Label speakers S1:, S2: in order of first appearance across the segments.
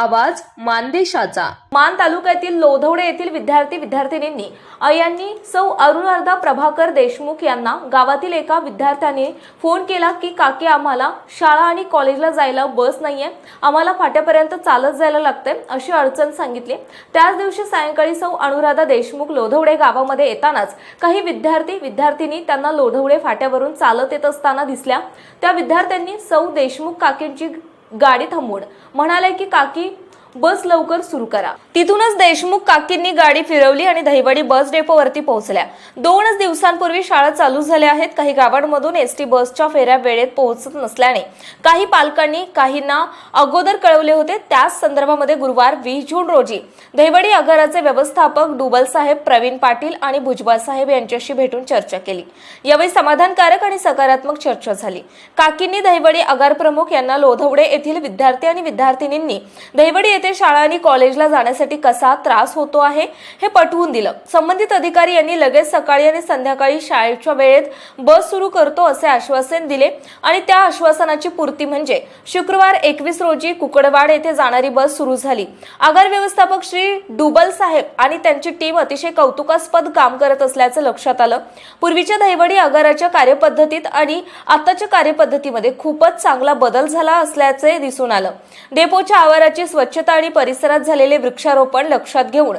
S1: आवाज मानदेशाचा. मान तालुक्यातील लोधवडे येथील विद्यार्थी विद्यार्थिनींनी अयांनी सौ अरुणार्धा प्रभाकर देशमुख यांना गावातील एका विद्यार्थ्याने फोन केला की काकी आम्हाला शाळा आणि कॉलेजला जायला बस नाहीये. आम्हाला फाट्यापर्यंत चालत जायला लागतंय अशी अडचण सांगितली. त्याच दिवशी सायंकाळी सौ अनुराधा देशमुख लोधवडे गावामध्ये येतानाच काही विद्यार्थी विद्यार्थिनी त्यांना लोधवडे फाट्यावरून चालत येत असताना दिसल्या. त्या विद्यार्थ्यांनी सौ देशमुख काकींची गाडी थांबवून. म्हणाले की काकी बस लवकर सुरू करा. तिथूनच देशमुख काकींनी गाडी फिरवली आणि दहिवडी बस डेपोवरती पोहोचल्या. दोनच दिवसांपूर्वी शाळा चालू झाल्या आहेत. काही गावांमधून एस टी बसच्या फेऱ्या वेळेत पोहोचत नसल्याने काही पालकांनी काहींना अगोदर कळवले होते. त्याच संदर्भामध्ये गुरुवार वीस जून रोजी दहिवडी आगाराचे व्यवस्थापक डुबल साहेब प्रवीण पाटील आणि भुजबळ साहेब यांच्याशी भेटून चर्चा केली. यावेळी समाधानकारक आणि सकारात्मक चर्चा झाली. काकींनी दहिवडी आगार प्रमुख यांना लोधवडे येथील विद्यार्थी आणि विद्यार्थिनींनी दहिवडी येथे शाळा आणि कॉलेजला जाण्यासाठी कसा त्रास होतो आहे हे पटवून दिलं. संबंधित अधिकारी यांनी लगेच सकाळी आणि संध्याकाळी शाळेच्या वेळेत बस सुरू करतो असे आश्वासन दिले आणि त्या आश्वासनाची पूर्ती म्हणजे शुक्रवार एकवीस रोजी कुकडवाड येथे जाणारी बस सुरू झाली. आगार व्यवस्थापक श्री डुबल साहेब आणि त्यांची टीम अतिशय कौतुकास्पद काम करत असल्याचं लक्षात आलं. पूर्वीच्या दहिवडी आगाराच्या कार्यपद्धतीत आणि आताच्या कार्यपद्धतीमध्ये खूपच चांगला बदल झाला असल्याचे दिसून आलं. डेपोच्या आवाराची स्वच्छता आणि परिसरात झालेले वृक्षारोपण लक्षात घेऊन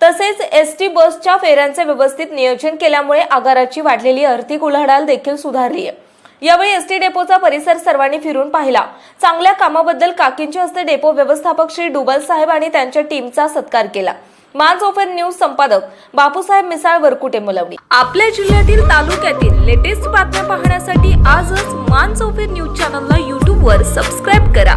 S1: तसेच एस टी बसच्या फेऱ्यांचे व्यवस्थित नियोजन केल्यामुळे आगाराची वाढलेली आर्थिक उलाढाल देखील सुधारली आहे यावेळी एस टी डेपोचा परिसर सर्वांनी फिरून पाहिला. चांगल्या कामाबद्दल काकींच्या हस्ते डेपो व्यवस्थापक श्री डुबल साहेब आणि त्यांच्या टीमचा सत्कार केला. माज ओपन न्यूज संपादक बापूसाहेब मिसाळ वरकुटे मुलवणी. आपल्या जिल्ह्यातील तालुक्यातील लेटेस्ट बातम्या पाहण्यासाठी आजच मान चौफेर न्यूज चॅनलला यूट्यूबवर सबस्क्राईब करा.